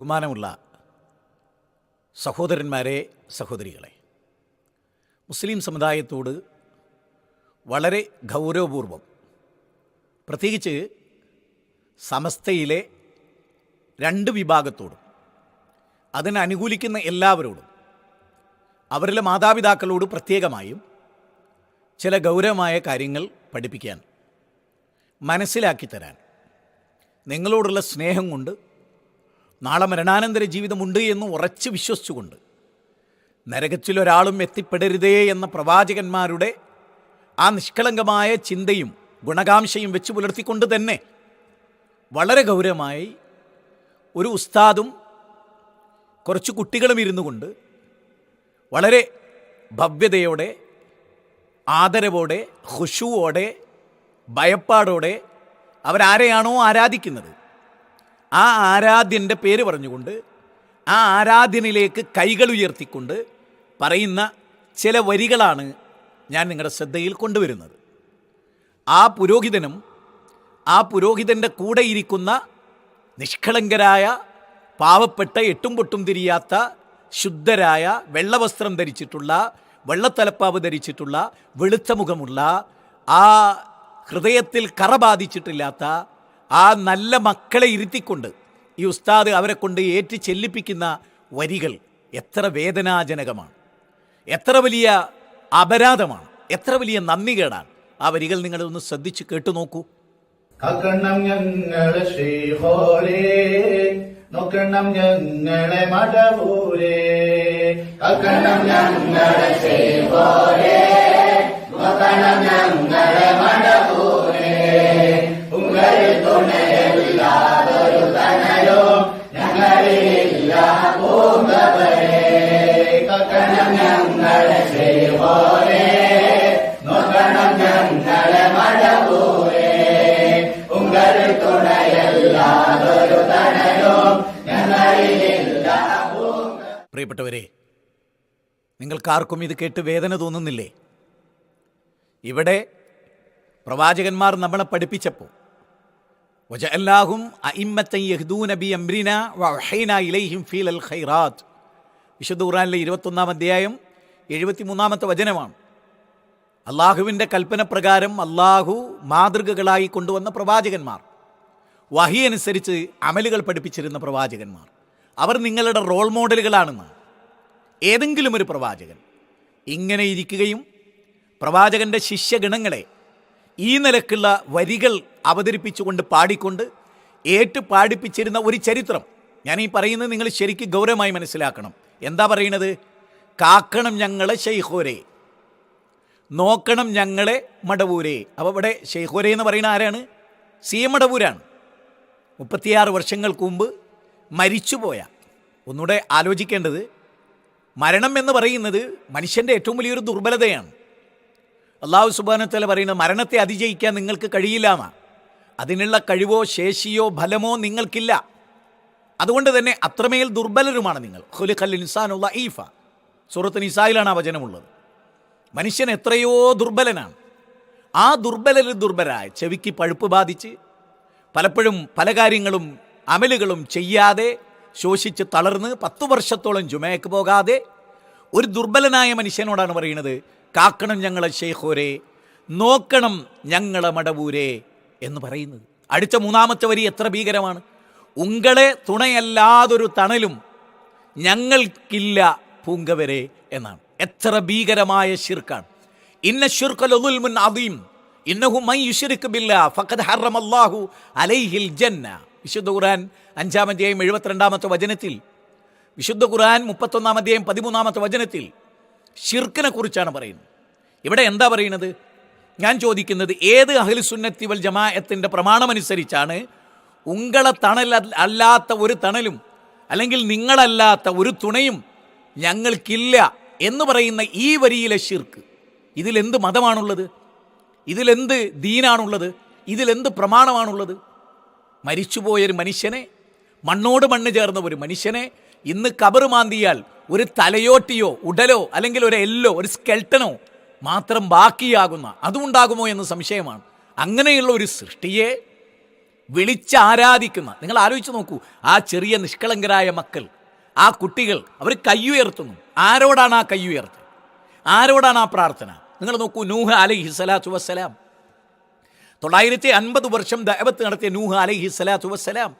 ബഹുമാനമുള്ള സഹോദരന്മാരെ സഹോദരികളെ മുസ്ലിം സമുദായത്തോട് വളരെ ഗൗരവപൂർവം പ്രത്യേകിച്ച് സമസ്തയിലെ രണ്ട് വിഭാഗത്തോടും അതിനനുകൂലിക്കുന്ന എല്ലാവരോടും അവരിലെ മാതാപിതാക്കളോട് പ്രത്യേകമായും ചില ഗൗരവമായ കാര്യങ്ങൾ പഠിപ്പിക്കാൻ മനസ്സിലാക്കി തരാൻ നിങ്ങളോടുള്ള സ്നേഹം കൊണ്ട് നാളെ മരണാനന്തര ജീവിതമുണ്ട് എന്ന് ഉറച്ച് വിശ്വസിച്ചുകൊണ്ട് നരകത്തിലൊരാളും എത്തിപ്പെടരുതേ എന്ന പ്രവാചകന്മാരുടെ ആ നിഷ്കളങ്കമായ ചിന്തയും ഗുണകാംക്ഷയും വെച്ച് പുലർത്തിക്കൊണ്ട് തന്നെ വളരെ ഗൗരവമായി ഒരു ഉസ്താദും കുറച്ച് കുട്ടികളും ഇരുന്നു കൊണ്ട് വളരെ ഭവ്യതയോടെ ആദരവോടെ ഹുഷുവോടെ ഭയപ്പാടോടെ അവരാരെയാണോ ആരാധിക്കുന്നത്? ആ ആരാധ്യന്റെ പേര് പറഞ്ഞുകൊണ്ട് ആ ആരാധ്യനിലേക്ക് കൈകൾ ഉയർത്തിക്കൊണ്ട് പറയുന്ന ചില വരികളാണ് ഞാൻ നിങ്ങളുടെ ശ്രദ്ധയിൽ കൊണ്ടുവരുന്നത്. ആ പുരോഹിതനും ആ പുരോഹിതന്റെ കൂടെ ഇരിക്കുന്ന നിഷ്കളങ്കരായ പാവപ്പെട്ട എട്ടും പൊട്ടും തിരിയാത്ത ശുദ്ധരായ വെള്ളവസ്ത്രം ധരിച്ചിട്ടുള്ള വെള്ളത്തലപ്പാവ് ധരിച്ചിട്ടുള്ള വെളുത്ത മുഖമുള്ള ആ ഹൃദയത്തിൽ കറ ബാധിച്ചിട്ടില്ലാത്ത ആ നല്ല മക്കളെ ഇരുത്തിക്കൊണ്ട് ഈ ഉസ്താദ് അവരെ കൊണ്ട് ഏറ്റു ചെല്ലിപ്പിക്കുന്ന വരികൾ എത്ര വേദനാജനകമാണ്. എത്ര വലിയ അപരാധമാണ്. എത്ര വലിയ നന്ദികേടാണ്. ആ വരികൾ നിങ്ങളൊന്ന് ശ്രദ്ധിച്ച് കേട്ടു നോക്കൂ. കാക്കണം ഞങ്ങളെ ശ്രീഹോരേ നോക്കണം ഞങ്ങളെ മടവൂരേ. ഞങ്ങളെ ശ്രീഹോരേ ഞങ്ങളെ മടവൂരേ. നിങ്ങൾക്കാർക്കും ഇത് കേട്ട് വേദന തോന്നുന്നില്ലേ? ഇവിടെ പ്രവാചകന്മാർ നമ്മളെ പഠിപ്പിച്ചപ്പോൾ വജഅല്ലാഹും അയിമ്മത്തൻ യഹ്ദൂ ബി അംരിന വഹൈന ഇലൈഹിം ഫീൽ അൽ ഖൈറാത്ത് വിശുദ്ധ ഖുറാനിലെ ഇരുപത്തൊന്നാം അധ്യായം എഴുപത്തിമൂന്നാമത്തെ വചനമാണ്. അള്ളാഹുവിന്റെ കൽപ്പന പ്രകാരം അള്ളാഹു മാതൃകകളായി കൊണ്ടുവന്ന പ്രവാചകന്മാർ. വഹി അനുസരിച്ച് അമലുകൾ പഠിപ്പിച്ചിരുന്ന പ്രവാചകന്മാർ. അവർ നിങ്ങളുടെ റോൾ മോഡലുകളാണെന്നാണ്. ഏതെങ്കിലും ഒരു പ്രവാചകൻ ഇങ്ങനെ ഇരിക്കുകയും പ്രവാചകന്റെ ശിഷ്യഗണങ്ങളെ ഈ നിലക്കുള്ള വരികൾ അവതരിപ്പിച്ചുകൊണ്ട് പാടിക്കൊണ്ട് ഏറ്റു പാടിപ്പിച്ചിരുന്ന ഒരു ചരിത്രം. ഞാൻ ഈ പറയുന്നത് നിങ്ങൾ ശരിക്കും ഗൗരവമായി മനസ്സിലാക്കണം. എന്താ പറയണത് കാക്കണം ഞങ്ങളെ ഷെയ്ഹോരെ നോക്കണം ഞങ്ങളെ മടവൂരെ. അപ്പോൾ ഇവിടെ ഷെയ്ഖോരെ എന്ന് പറയുന്ന ആരാണ്? സി എം മടവൂരാണ്. മുപ്പത്തിയാറ് വർഷങ്ങൾക്ക് മുമ്പ് മരിച്ചുപോയ ഒന്നുകൂടെ ആലോചിക്കേണ്ടത് മരണം എന്ന് പറയുന്നത് മനുഷ്യന്റെ ഏറ്റവും വലിയൊരു ദുർബലതയാണ്. അള്ളാഹു സുബാനത്തല പറയുന്നത് മരണത്തെ അതിജയിക്കാൻ നിങ്ങൾക്ക് കഴിയില്ല എന്നാ അതിനുള്ള കഴിവോ ശേഷിയോ ഫലമോ നിങ്ങൾക്കില്ല. അതുകൊണ്ട് തന്നെ അത്രമേൽ ദുർബലരുമാണ് നിങ്ങൾ. ഹുലിഖൽ ഇൻസാനുള്ള ഈഫ സൂറത്ത് നിസായിലാണ് ആ വചനമുള്ളത്. മനുഷ്യൻ എത്രയോ ദുർബലനാണ്. ആ ദുർബലരിൽ ദുർബലായ ചെവിക്ക് പഴുപ്പ് ബാധിച്ച് പലപ്പോഴും പല കാര്യങ്ങളും അമലുകളും ചെയ്യാതെ ശോഷിച്ച് തളർന്ന് പത്തു വർഷത്തോളം ജുമയ്ക്ക് പോകാതെ ഒരു ദുർബലനായ മനുഷ്യനോടാണ് പറയുന്നത് കാക്കണം ഞങ്ങളെ ഷെയ്ഖോരെ നോക്കണം ഞങ്ങളെ മടവൂരെ എന്ന് പറയുന്നത്. അടുത്ത മൂന്നാമത്തെ വരി എത്ര ഭീകരമാണ്. ഉങ്ങളെ തുണയല്ലാതൊരു തണലും ഞങ്ങൾക്കില്ല പൂങ്കവരെ എന്നാണ്. എത്ര ഭീകരമായ ഷിർക്കാണ് ഇന്ന ഷിർക്കലുൽമുൻ അദീം ഇന്നഹു മൈ യുശ്രിക് ബില്ലാ ഫഖദ് ഹറമല്ലാഹു അലൈഹിൽ ജന്ന വിശുദ്ധ ഖുർആൻ അഞ്ചാം അധ്യായം എഴുപത്തിരണ്ടാമത്തെ വചനത്തിൽ വിശുദ്ധ ഖുർആൻ മുപ്പത്തൊന്നാം അധ്യായം പതിമൂന്നാമത്തെ വചനത്തിൽ ഷിർക്കിനെ കുറിച്ചാണ് പറയുന്നത്. ഇവിടെ എന്താ പറയുന്നത്? ഞാൻ ചോദിക്കുന്നത് ഏത് അഹ്ലുസുന്നത്തി വൽ ജമാഅത്തിന്റെ പ്രമാണമനുസരിച്ചാണ് ഉങ്ങളെ തണൽ അല്ലാത്ത ഒരു തണലും അല്ലെങ്കിൽ നിങ്ങളല്ലാത്ത ഒരു തുണയും ഞങ്ങൾക്കില്ല എന്ന് പറയുന്ന ഈ വരിയിലെ ഷിർക്ക് ഇതിലെന്ത് മതമാണുള്ളത്? ഇതിലെന്ത് ദീനാണുള്ളത്? ഇതിലെന്ത് പ്രമാണമാണുള്ളത്? മരിച്ചുപോയൊരു മനുഷ്യനെ മണ്ണോട് മണ്ണ് ചേർന്ന ഒരു മനുഷ്യനെ ഇന്ന് കബറ് മാന്തിയാൽ ഒരു തലയോട്ടിയോ ഉടലോ അല്ലെങ്കിൽ ഒരു എല്ലോ ഒരു സ്കെൽട്ടനോ മാത്രം ബാക്കിയാകുന്ന അതുണ്ടാകുമോ എന്ന് സംശയമാണ്. അങ്ങനെയുള്ള ഒരു സൃഷ്ടിയെ വിളിച്ച് ആരാധിക്കുന്ന നിങ്ങൾ ആലോചിച്ച് നോക്കൂ ആ ചെറിയ നിഷ്കളങ്കരായ മക്കൾ ആ കുട്ടികൾ അവർ കയ്യുയർത്തുന്നു. ആരോടാണ് ആ കയ്യുയർത്തൽ? ആരോടാണ് ആ പ്രാർത്ഥന? നിങ്ങൾ നോക്കൂ നൂഹ് അലൈഹി സ്വലാത്തു വസ്സലാം. തൊള്ളായിരത്തി അൻപത് വർഷം ദൈവത്ത് നടത്തിയ നൂഹ് അലൈഹി സ്വലാത്തു വസ്സലാം.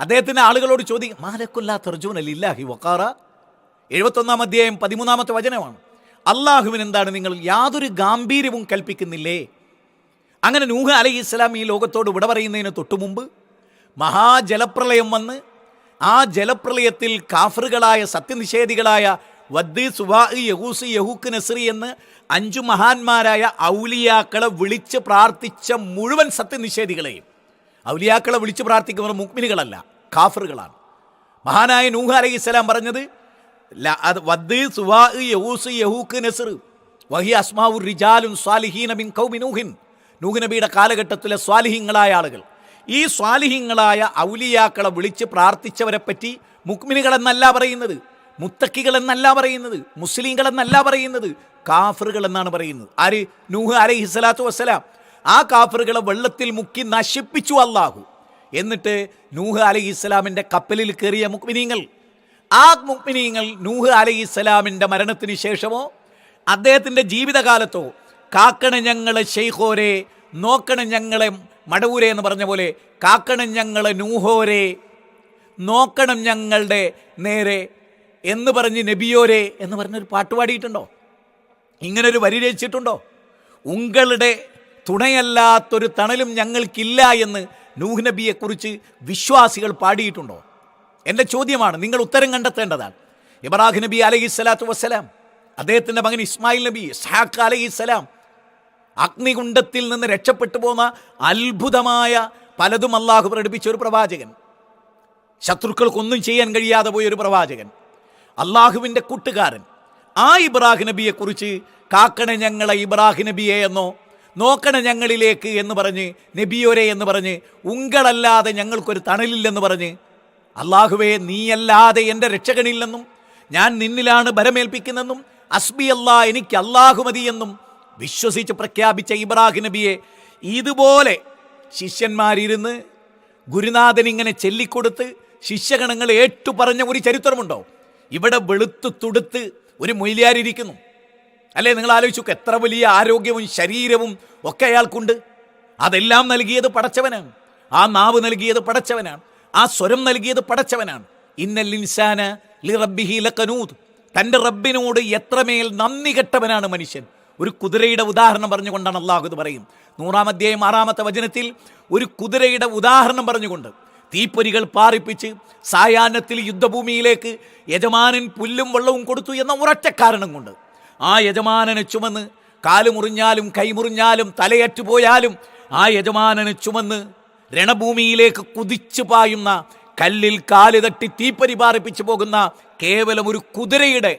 അദ്ദേഹത്തിന് ആളുകളോട് ചോദിക്കും മാലക്കൊല്ലാ തർജൂൻ അലില്ലാഹി വക്കാറ എഴുപത്തൊന്നാം അധ്യായം പതിമൂന്നാമത്തെ വചനമാണ്. അള്ളാഹുവിന് എന്താണ് നിങ്ങൾ യാതൊരു ഗാംഭീര്യവും കൽപ്പിക്കുന്നില്ലേ? അങ്ങനെ നൂഹ് അലൈഹി ഇസ്ലാം ഈ ലോകത്തോട് വിട പറയുന്നതിന് തൊട്ടു മുമ്പ് മഹാജലപ്രളയം വന്ന് ആ ജലപ്രളയത്തിൽ കാഫറുകളായ സത്യനിഷേധികളായ വദ്ദ് സുവാ യഹൂസ് യഹൂക്ക് നസ്രി എന്ന് അഞ്ചു മഹാന്മാരായ ഔലിയാക്കളെ വിളിച്ച് പ്രാർത്ഥിച്ച മുഴുവൻ സത്യനിഷേധികളെയും. ഔലിയാക്കളെ വിളിച്ച് പ്രാർത്ഥിക്കുന്നവർ മുക്മിനുകളല്ല കാഫറുകളാണ്. മഹാനായ നൂഹ അലൈഹി സ്വലാം പറഞ്ഞത് വദ്ദ് സുവാ യഹൂസ് യഹൂക്ക് നസ്ർ വഹി അസ്മാവു റിജാലും സ്വാലിഹീന മിൻ കൗമി നൂഹിൻ. നൂഹ് നബിയുടെ കാലഘട്ടത്തിലെ സ്വാലിഹിങ്ങളായ ആളുകൾ. ഈ സ്വാലിഹിങ്ങളായ ഔലിയാക്കളെ വിളിച്ച് പ്രാർത്ഥിച്ചവരെ പറ്റി മുക്മിനുകളെന്നല്ല പറയുന്നത്. മുത്തക്കികളെന്നല്ല പറയുന്നത് മുസ്ലിങ്ങൾ എന്നല്ല പറയുന്നത് കാഫറുകൾ എന്നാണ് പറയുന്നത്. ആര്? നൂഹ് അലൈഹി സ്വലാത്തു വസ്സലാം. ആ കാഫറുകളെ വെള്ളത്തിൽ മുക്കി നശിപ്പിച്ചു അള്ളാഹു എന്നിട്ട് നൂഹ് അലൈഹി ഇസ്ലാമിന്റെ കപ്പലിൽ കയറിയ മുക്മിനീങ്ങൾ. ആ മുക്മിനീങ്ങൾ നൂഹ് അലൈഹി ഇസ്ലാമിന്റെ മരണത്തിന് ശേഷമോ അദ്ദേഹത്തിന്റെ ജീവിതകാലത്തോ കാക്കണ ഞങ്ങളെ ഷെയ്ഖോരെ നോക്കണ ഞങ്ങളെ മടവൂരെ എന്ന് പറഞ്ഞ പോലെ കാക്കണം ഞങ്ങളെ നൂഹോരെ നോക്കണം ഞങ്ങളുടെ നേരെ എന്ന് പറഞ്ഞ് നബിയോരെ എന്ന് പറഞ്ഞൊരു പാട്ട് പാടിയിട്ടുണ്ടോ? ഇങ്ങനൊരു വരി രചിച്ചിട്ടുണ്ടോ? ഉങ്ങളുടെ തുണയല്ലാത്തൊരു തണലും ഞങ്ങൾക്കില്ല എന്ന് നൂഹ് നബിയെക്കുറിച്ച് വിശ്വാസികൾ പാടിയിട്ടുണ്ടോ? എന്റെ ചോദ്യമാണ് നിങ്ങൾ ഉത്തരം കണ്ടെത്തേണ്ടതാണ്. ഇബ്രാഹിം നബി അലഹി സ്വലാത്തു വസ്സലാം അദ്ദേഹത്തിന്റെ മകൻ ഇസ്മായിൽ നബി ഇസ്ഹാഖ് അലഹി സ്വലാം അഗ്നികുണ്ഡത്തിൽ നിന്ന് രക്ഷപ്പെട്ടു പോന്ന അത്ഭുതമായ പലതും അള്ളാഹു പ്രകടിപ്പിച്ച ഒരു പ്രവാചകൻ. ശത്രുക്കൾക്കൊന്നും ചെയ്യാൻ കഴിയാതെ പോയ ഒരു പ്രവാചകൻ. അള്ളാഹുവിന്റെ കൂട്ടുകാരൻ. ആ ഇബ്രാഹിം നബിയെക്കുറിച്ച് കാക്കണ ഞങ്ങളെ ഇബ്രാഹിം നബിയെ എന്നോ നോക്കണ ഞങ്ങളിലേക്ക് എന്ന് പറഞ്ഞ് നബിയോരെ എന്ന് പറഞ്ഞ് ഉങ്കളല്ലാതെ ഞങ്ങൾക്കൊരു തണലില്ലെന്ന് പറഞ്ഞ് അള്ളാഹുവേ നീയല്ലാതെ എന്റെ രക്ഷകനില്ലെന്നും ഞാൻ നിന്നിലാണ് ബലമേൽപ്പിക്കുന്നെന്നും അസ്ബി അല്ലാ എനിക്ക് അള്ളാഹു എന്നും വിശ്വസിച്ച് പ്രഖ്യാപിച്ച ഇബ്രാഹിം നബിയെ ഇതുപോലെ ശിഷ്യന്മാരിരുന്ന് ഗുരുനാഥൻ ഇങ്ങനെ ചൊല്ലിക്കൊടുത്ത് ശിഷ്യഗണങ്ങൾ ഏറ്റു പറഞ്ഞ ഒരു ചരിത്രമുണ്ടോ? ഇവിടെ വെളുത്ത് തുടുത്ത് ഒരു മൊയിലിയാരിയിരിക്കുന്നു അല്ലേ നിങ്ങൾ ആലോചിച്ചു എത്ര വലിയ ആരോഗ്യവും ശരീരവും ഒക്കെ അയാൾക്കുണ്ട്. അതെല്ലാം നൽകിയത് പടച്ചവനാണ്. ആ നാവ് നൽകിയത് പടച്ചവനാണ്. ആ സ്വരം നൽകിയത് പടച്ചവനാണ്. ഇന്നൽ ഇൻസാന ലി റബ്ബിഹി ലക്കനൂദ് തന്റെ റബ്ബിനോട് എത്രമേൽ നന്ദി കെട്ടവനാണ് മനുഷ്യൻ. ഒരു കുതിരയുടെ ഉദാഹരണം പറഞ്ഞുകൊണ്ടാണ് അള്ളാഹു ഇത് പറയും നൂറാം അധ്യായം ആറാമത്തെ വചനത്തിൽ ഒരു കുതിരയുടെ ഉദാഹരണം പറഞ്ഞുകൊണ്ട് തീപ്പൊരികൾ പാറിപ്പിച്ച് സായാഹ്നത്തിൽ യുദ്ധഭൂമിയിലേക്ക് യജമാനൻ പുല്ലും വെള്ളവും കൊടുത്തു എന്ന ഉറച്ച കാരണം കൊണ്ട്. ആ യജമാനനെ ചുമന്ന് കാൽ മുറിഞ്ഞാലും കൈമുറിഞ്ഞാലും തലയറ്റുപോയാലും ആ യജമാനനെ ചുമന്ന് രണഭൂമിയിലേക്ക് കുതിച്ചു പായുന്ന കല്ലിൽ കാൽ തട്ടി തീപ്പരി പാറിപ്പിച്ചു പോകുന്ന കേവലം ഒരു കുതിരയുടെ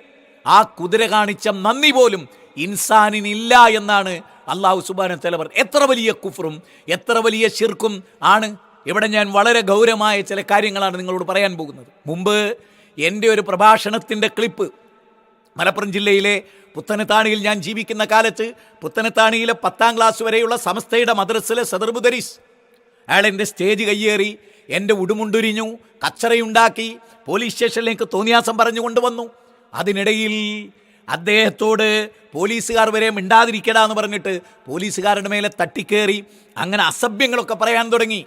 ആ കുതിര കാണിച്ച നന്ദി പോലും ഇൻസാനിനില്ല എന്നാണ് അള്ളാഹു സുബാന തലവർ എത്ര വലിയ കുഫറും എത്ര വലിയ ശിർക്കും ആണ് ഇവിടെ ഞാൻ വളരെ ഗൗരവമായ ചില കാര്യങ്ങളാണ് നിങ്ങളോട് പറയാൻ പോകുന്നത്. മുമ്പ് എന്റെ ഒരു പ്രഭാഷണത്തിന്റെ ക്ലിപ്പ് മലപ്പുറം ജില്ലയിലെ പുത്തനത്താണിയിൽ ഞാൻ ജീവിക്കുന്ന കാലത്ത് പുത്തനത്താണിയിലെ പത്താം ക്ലാസ് വരെയുള്ള സമസ്തയുടെ മദ്രസിലെ സദർബുദരീസ് അയാൾ എന്റെ സ്റ്റേജ് കയ്യേറി എന്റെ ഉടുമുണ്ടുരിഞ്ഞു കച്ചറയുണ്ടാക്കി പോലീസ് സ്റ്റേഷനിലേക്ക് തോന്നിയാസം പറഞ്ഞു കൊണ്ടുവന്നു. അതിനിടയിൽ അദ്ദേഹത്തോട് പോലീസുകാർ വരെ മിണ്ടാതിരിക്കടാ എന്ന് പറഞ്ഞിട്ട് പോലീസുകാരുടെ മേലെ തട്ടിക്കേറി അങ്ങനെ അസഭ്യങ്ങളൊക്കെ പറയാൻ തുടങ്ങി.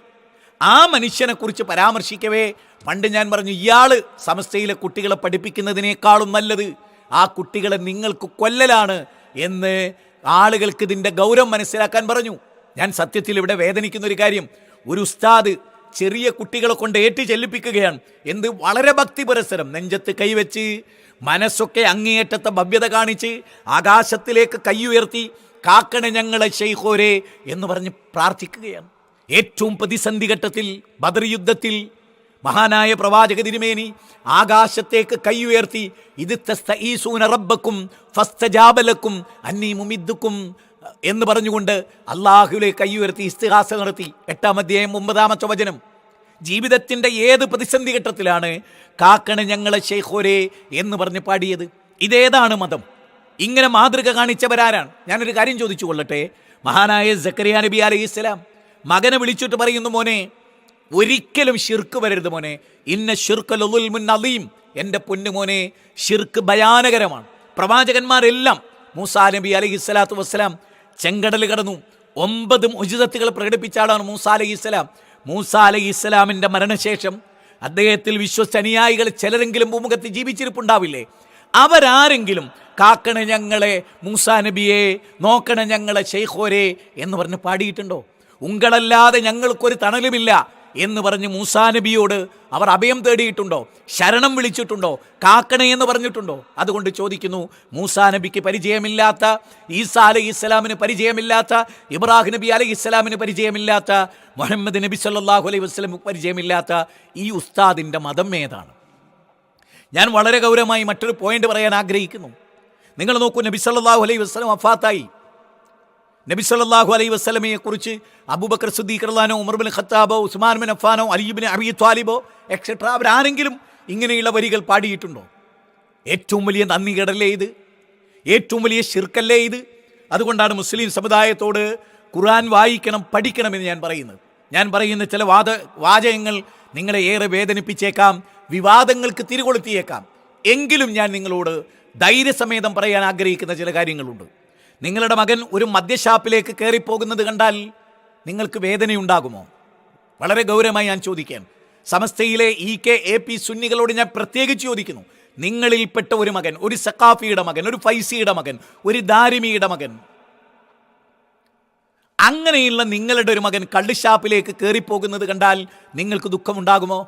ആ മനുഷ്യനെക്കുറിച്ച് പരാമർശിക്കവേ. പണ്ട് ഞാൻ പറഞ്ഞു ഇയാൾ സമസ്തയിലെ കുട്ടികളെ പഠിപ്പിക്കുന്നതിനേക്കാളും നല്ലത് ആ കുട്ടികളെ നിങ്ങൾക്ക് കൊല്ലലാണ് എന്ന് ആളുകൾക്ക് ഇതിന്റെ ഗൗരവം മനസ്സിലാക്കാൻ പറഞ്ഞു. ഞാൻ സത്യത്തിൽ ഇവിടെ വേദനിക്കുന്ന ഒരു കാര്യം. ഒരു ഉസ്താദ് ചെറിയ കുട്ടികളെ കൊണ്ട് ഏറ്റു ചെല്ലിപ്പിക്കുകയാണ്. എന്ത് വളരെ ഭക്തി പുരസരം നെഞ്ചത്ത് കൈവച്ച് മനസ്സൊക്കെ അങ്ങേയറ്റത്തെ ഭവ്യത കാണിച്ച് ആകാശത്തിലേക്ക് കൈ ഉയർത്തി കാക്കണ ഞങ്ങളെ ഷെയ്ഹോരെ എന്ന് പറഞ്ഞ് പ്രാർത്ഥിക്കുകയാണ്. ഏറ്റവും പ്രതിസന്ധി ഘട്ടത്തിൽ ബദർ യുദ്ധത്തിൽ മഹാനായ പ്രവാചക തിരുമേനി ആകാശത്തേക്ക് കൈയുയർത്തി ഇത് റബ്ബക്കും ഫസ്തജാബലക്കും അന്നീ മുമിദ്ദുക്കും എന്ന് പറഞ്ഞുകൊണ്ട് അള്ളാഹുലെ കൈയുയർത്തി ഇസ്തിഹാസ നടത്തി. എട്ടാം അധ്യായം ഒമ്പതാമത്തെ വചനം. ജീവിതത്തിന്റെ ഏത് പ്രതിസന്ധി ഘട്ടത്തിലാണ് കാക്കണ ഞങ്ങളെ ഷെയ്ഖോരെ എന്ന് പറഞ്ഞ് പാടിയത്? ഇതേതാണ് മതം? ഇങ്ങനെ മാതൃക കാണിച്ചവരാരാണ്? ഞാനൊരു കാര്യം ചോദിച്ചു കൊള്ളട്ടെ മഹാനായ സക്കറിയ നബി അലൈഹി ഇസ്ലാം മകനെ വിളിച്ചിട്ട് പറയുന്നു മോനെ ഒരിക്കലും ഷിർക്ക് വരരുത് മോനെ. ഇന്ന ഷിർക്കലുൽ അലീം എന്റെ പൊന്നുമോനെ ഷിർക്ക് ഭയാനകരമാണ്. പ്രവാചകന്മാരെല്ലാം മൂസാ നബി അലഹി സ്വലാത്തു വസ്സലാം ചെങ്കടൽ കടന്നു. ഒമ്പത് ഉചിതത്തുകൾ പ്രകടിപ്പിച്ച ആളാണ് മൂസ അലഹി ഇസ്ലാം മൂസ അലഹി ഇസ്ലാമിന്റെ മരണശേഷം അദ്ദേഹത്തിൽ വിശ്വസിച്ച ചിലരെങ്കിലും ഭൂമുഖത്ത് ജീവിച്ചിരിപ്പുണ്ടാവില്ലേ? അവരാരെങ്കിലും കാക്കണ ഞങ്ങളെ മൂസാ നബിയെ നോക്കണ ഞങ്ങളെ ഷെയ്ഖോരെ എന്ന് പറഞ്ഞ് പാടിയിട്ടുണ്ടോ? ഉങ്ങളല്ലാതെ ഞങ്ങൾക്കൊരു തണലുമില്ല എന്ന് പറഞ്ഞ് മൂസാ നബിയോട് അവർ അഭയം തേടിയിട്ടുണ്ടോ? ശരണം വിളിച്ചിട്ടുണ്ടോ? കാക്കണേ എന്ന് പറഞ്ഞിട്ടുണ്ടോ? അതുകൊണ്ട് ചോദിക്കുന്നു മൂസാ നബിക്ക് പരിചയമില്ലാത്ത ഈസാ അലൈഹി ഇസ്ലാമിന് പരിചയമില്ലാത്ത ഇബ്രാഹിം നബി അലൈഹി ഇസ്ലാമിന് പരിചയമില്ലാത്ത മുഹമ്മദ് നബി സല്ലാഹു അലൈഹി വസ്ലം പരിചയമില്ലാത്ത ഈ ഉസ്താദിന്റെ മതം ഏതാണ്? ഞാൻ വളരെ ഗൗരവമായി മറ്റൊരു പോയിന്റ് പറയാൻ ആഗ്രഹിക്കുന്നു. നിങ്ങൾ നോക്കൂ നബി സല്ലാഹു അലൈഹി വസ്ലം വഫാത്തായി. നബി സല്ലല്ലാഹു അലൈഹി വസ്ലമയെ കുറിച്ച് അബൂബക്കർ സിദ്ദീഖ് റളിയല്ലാഹു ഉമർ ബിൻ ഖത്താബോ ഉസ്മാൻ ബിൻ അഫ്ഫാനോ അലി ബിൻ അബി ത്വാലിബോ എക്സെട്ര അവരാരെങ്കിലും ഇങ്ങനെയുള്ള വരികൾ പാടിയിട്ടുണ്ടോ? ഏറ്റവും വലിയ നന്ദി കടലേ ഇത്? ഏറ്റവും വലിയ ശിർക്കല്ലേ ഇത്? അതുകൊണ്ടാണ് മുസ്ലിം സമുദായത്തോട് ഖുർആൻ വായിക്കണം പഠിക്കണമെന്ന് ഞാൻ പറയുന്നത്. ഞാൻ പറയുന്ന ചില വാദ വാചകങ്ങൾ നിങ്ങളെ ഏറെ വേദനിപ്പിച്ചേക്കാം വിവാദങ്ങൾക്ക് തിരികൊളുത്തിയേക്കാം. എങ്കിലും ഞാൻ നിങ്ങളോട് ധൈര്യസമേതം പറയാൻ ആഗ്രഹിക്കുന്ന ചില കാര്യങ്ങളുണ്ട്. നിങ്ങളുടെ മകൻ ഒരു മദ്യഷാപ്പിലേക്ക് കയറിപ്പോകുന്നത് കണ്ടാൽ നിങ്ങൾക്ക് വേദനയുണ്ടാകുമോ? വളരെ ഗൗരവമായി ഞാൻ ചോദിക്കാം സമസ്തയിലെ ഇ കെ എ പി സുന്നികളോട് ഞാൻ പ്രത്യേകിച്ച് ചോദിക്കുന്നു. നിങ്ങളിൽപ്പെട്ട ഒരു മകൻ ഒരു സക്കാഫിയുടെ മകൻ ഒരു ഫൈസിയുടെ മകൻ ഒരു ദാരിമിയുടെ മകൻ അങ്ങനെയുള്ള നിങ്ങളുടെ ഒരു മകൻ കള്ളുഷാപ്പിലേക്ക് കയറിപ്പോകുന്നത് കണ്ടാൽ നിങ്ങൾക്ക് ദുഃഖമുണ്ടാകുമോ?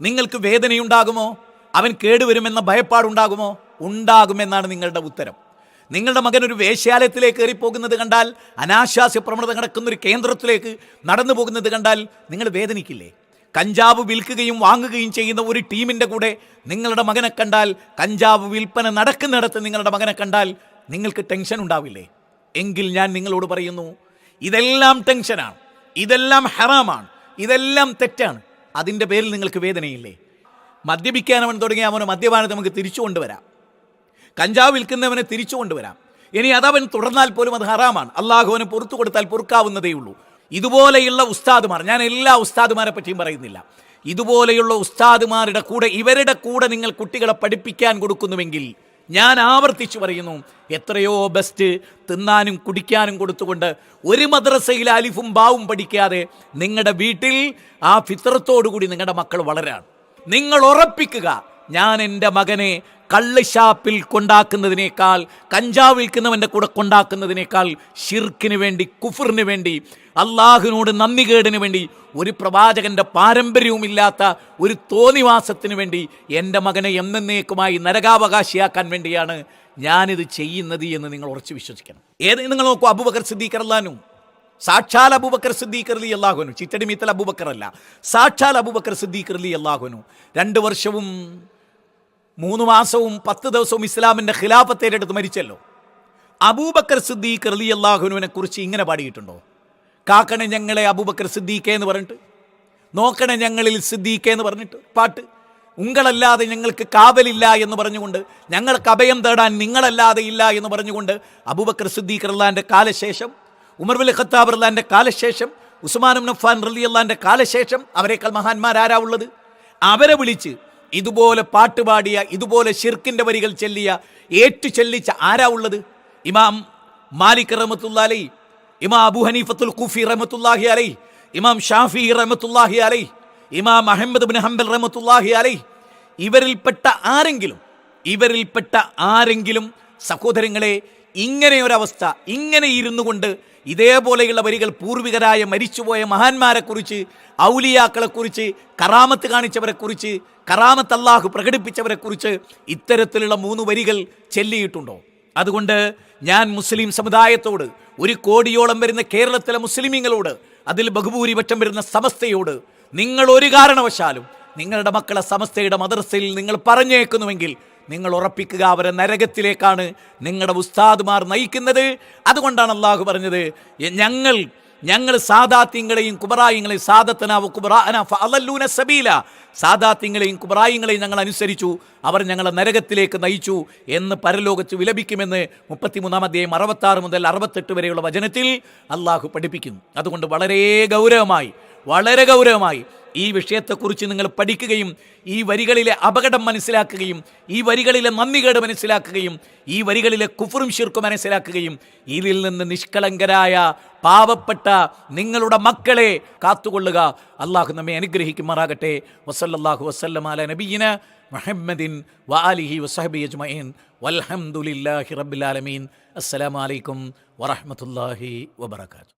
നിങ്ങൾക്ക് വേദനയുണ്ടാകുമോ? അവൻ കേടുവരുമെന്ന ഭയപ്പാടുണ്ടാകുമോ? ഉണ്ടാകുമെന്നാണ് നിങ്ങളുടെ ഉത്തരം. നിങ്ങളുടെ മകൻ ഒരു വേശ്യാലയത്തിലേക്ക് കയറിപ്പോകുന്നത് കണ്ടാൽ അനാശാസ്യ പ്രവണത കിടക്കുന്ന ഒരു കേന്ദ്രത്തിലേക്ക് നടന്നു പോകുന്നത് കണ്ടാൽ നിങ്ങൾ വേദനിക്കില്ലേ? കഞ്ചാവ് വിൽക്കുകയും വാങ്ങുകയും ചെയ്യുന്ന ഒരു ടീമിന്റെ കൂടെ നിങ്ങളുടെ മകനെ കണ്ടാൽ കഞ്ചാവ് വിൽപ്പന നടക്കുന്നിടത്ത് നിങ്ങളുടെ മകനെ കണ്ടാൽ നിങ്ങൾക്ക് ടെൻഷൻ ഉണ്ടാവില്ലേ? എങ്കിൽ ഞാൻ നിങ്ങളോട് പറയുന്നു ഇതെല്ലാം ടെൻഷനാണ് ഇതെല്ലാം ഹറാമാണ് ഇതെല്ലാം തെറ്റാണ്. അതിന്റെ പേരിൽ നിങ്ങൾക്ക് വേദനയില്ലേ? മദ്യപിക്കാൻ അവൻ തുടങ്ങിയ അവന് മദ്യപാനത്തെ നമുക്ക് തിരിച്ചു കൊണ്ടുവരാം. കഞ്ചാവ് വിൽക്കുന്നവനെ തിരിച്ചു കൊണ്ടുവരാം. ഇനി അതവൻ തുടർന്നാൽ പോലും അത് ഹറാമാണ്. അള്ളാഹു അവന് പുറത്തു കൊടുത്താൽ പൊറുക്കാവുന്നതേ ഉള്ളൂ. ഇതുപോലെയുള്ള ഉസ്താദുമാർ ഞാൻ എല്ലാ ഉസ്താദുമാരെ പറ്റിയും പറയുന്നില്ല. ഇതുപോലെയുള്ള ഉസ്താദുമാരുടെ കൂടെ ഇവരുടെ കൂടെ നിങ്ങൾ കുട്ടികളെ പഠിപ്പിക്കാൻ കൊടുക്കുന്നുവെങ്കിൽ ഞാൻ ആവർത്തിച്ചു പറയുന്നു എത്രയോ ബെസ്റ്റ് തിന്നാനും കുടിക്കാനും കൊടുത്തുകൊണ്ട് ഒരു മദ്രസയിൽ അലിഫും ബാവും പഠിക്കാതെ നിങ്ങളുടെ വീട്ടിൽ ആ ഫിത്രത്തോടു കൂടി നിങ്ങളുടെ മക്കൾ വളരാണ്. നിങ്ങൾ ഉറപ്പിക്കുക ഞാൻ എന്റെ മകനെ കള്ള് ഷാപ്പിൽ കൊണ്ടാക്കുന്നതിനേക്കാൾ കഞ്ചാവ് വിൽക്കുന്നവന്റെ കൂടെ കൊണ്ടാക്കുന്നതിനേക്കാൾ ഷിർക്കിന് വേണ്ടി കുഫറിന് വേണ്ടി അള്ളാഹുവിനോട് നന്ദികേടിന് വേണ്ടി ഒരു പ്രവാചകന്റെ പാരമ്പര്യവുമില്ലാത്ത ഒരു തോന്നിവാസത്തിന് വേണ്ടി എന്റെ മകനെ എന്നേക്കുമായി നരകാവകാശിയാക്കാൻ വേണ്ടിയാണ് ഞാനിത് ചെയ്യുന്നത് എന്ന് നിങ്ങൾ ഉറച്ചു വിശ്വസിക്കണം. ഏത് നിങ്ങൾ നോക്കൂ അബുബക്കർ സിദ്ദീഖർ അല്ലാനു സാക്ഷാൽ അബൂബക്കർ സിദ്ദീഖ് അലി അള്ളാഹുനു ചിറ്റടി മീത്തൽ അബൂബക്കർ അല്ല. സാക്ഷാൽ അബൂബക്കർ സിദ്ദീഖ് അലി അള്ളാഹുനു രണ്ട് വർഷവും മൂന്ന് മാസവും പത്ത് ദിവസവും ഇസ്ലാമിന്റെ ഖിലാഫത്തേരെടുത്ത് മരിച്ചല്ലോ. അബൂബക്കർ സിദ്ദീഖ് റലി അള്ളാഹുനുവിനെ കുറിച്ച് ഇങ്ങനെ പാടിയിട്ടുണ്ടോ? കാക്കണേ ഞങ്ങളെ അബൂബക്കർ സിദ്ദീഖേ എന്ന് പറഞ്ഞിട്ട്. നോക്കണേ ഞങ്ങളിൽ സിദ്ദീഖേ എന്ന് പറഞ്ഞിട്ട്. പാട്ട്. ഉങ്ങളല്ലാതെ ഞങ്ങൾക്ക് കാവലില്ല എന്ന് പറഞ്ഞുകൊണ്ട് ഞങ്ങൾക്ക് അഭയം തേടാൻ നിങ്ങളല്ലാതെ ഇല്ല എന്ന് പറഞ്ഞുകൊണ്ട് അബൂബക്കർ സിദ്ദീഖ് റല്ലാന്റെ കാലശേഷം ഉമർ ബുൽ ഖത്താബ് റല്ലാന്റെ കാലശേഷം ഉസ്മാനും നഫാൻ റലി അള്ളാന്റെ കാലശേഷം അവരെക്കാൾ മഹാന്മാരാരാ ഉള്ളത്? അവരെ വിളിച്ച് ഇതുപോലെ പാട്ടുപാടിയ ഇതുപോലെ ഷിർക്കിന്റെ വരികൾ ചെല്ലിയ ഏറ്റു ചെല്ലിച്ച ആരാ ഉള്ളത്? ഇമാം മാലിക് റഹമത്തുല്ലാലി ഇമാ അബു ഹനീഫത്തുൽ കുഫി റഹമത്തുല്ലാഹി അലൈ ഇമാം ഷാഫി റഹമത്തുല്ലാഹി അലൈ ഇമാം അഹമ്മദ് ബിൻ ഹംബൽ റഹമത്തുല്ലാഹി അലൈ ഇവരിൽപ്പെട്ട ആരെങ്കിലും ഇവരിൽപ്പെട്ട ആരെങ്കിലും സഹോദരങ്ങളെ ഇങ്ങനെ ഒരവസ്ഥ ഇങ്ങനെ ഇരുന്നു കൊണ്ട് ഇതേപോലെയുള്ള വരികൾ പൂർവികരായ മരിച്ചുപോയ മഹാന്മാരെക്കുറിച്ച് ഔലിയാക്കളെക്കുറിച്ച് കറാമത്ത് കാണിച്ചവരെക്കുറിച്ച് കറാമത്ത് അള്ളാഹു പ്രകടിപ്പിച്ചവരെക്കുറിച്ച് ഇത്തരത്തിലുള്ള മൂന്ന് വരികൾ ചെല്ലിയിട്ടുണ്ടോ? അതുകൊണ്ട് ഞാൻ മുസ്ലിം സമുദായത്തോട് ഒരു കോടിയോളം വരുന്ന കേരളത്തിലെ മുസ്ലിമീങ്ങളോട് അതിൽ ബഹുഭൂരിപക്ഷം വരുന്ന സമസ്തയോട് നിങ്ങൾ ഒരു കാരണവശാലും നിങ്ങളുടെ മക്കളെ സമസ്തയുടെ മദർസയിൽ നിങ്ങൾ പറഞ്ഞേക്കുന്നുവെങ്കിൽ നിങ്ങൾ ഉറപ്പിക്കുക അവരെ നരകത്തിലേക്കാണ് നിങ്ങളുടെ ഉസ്താദുമാർ നയിക്കുന്നത്. അതുകൊണ്ടാണ് അള്ളാഹു പറഞ്ഞത് "എ- ഞങ്ങൾ ഞങ്ങൾ സാദാത്യങ്ങളെയും കുബറായിങ്ങളെയും സാദത്തനാവ് കുബറാന സബീല. സാദാത്യങ്ങളെയും കുബറായിങ്ങളെയും ഞങ്ങൾ അനുസരിച്ചു അവർ ഞങ്ങളെ നരകത്തിലേക്ക് നയിച്ചു എന്ന് പരലോകത്ത് വിലപിക്കുമെന്ന് മുപ്പത്തിമൂന്നാം അധ്യായം അറുപത്താറ് മുതൽ അറുപത്തെട്ട് വരെയുള്ള വചനത്തിൽ അള്ളാഹു പഠിപ്പിക്കുന്നു. അതുകൊണ്ട് വളരെ ഗൗരവമായി വളരെ ഗൗരവമായി ഈ വിഷയത്തെക്കുറിച്ച് നിങ്ങൾ പഠിക്കുകയും ഈ വരികളിലെ അപകടം മനസ്സിലാക്കുകയും ഈ വരികളിലെ നന്ദികേട് മനസ്സിലാക്കുകയും ഈ വരികളിലെ കുഫറും ശിർക്കും മനസ്സിലാക്കുകയും ഇതിൽ നിന്ന് നിഷ്കളങ്കരായ പാവപ്പെട്ട നിങ്ങളുടെ മക്കളെ കാത്തുകൊള്ളുക. അള്ളാഹു നമ്മെ അനുഗ്രഹിക്കുമാറാകട്ടെ. വസല്ലല്ലാഹു വസ്ലമാല നബീന മുഹമ്മദിൻ വാലിഹി വസഹബി അജ്മീൻ വൽഹംദുലില്ലാഹി റബ്ബിൽ അസ്സലാമലൈക്കും വറഹ്മത്തുള്ളാഹി വബറകാതുഹു.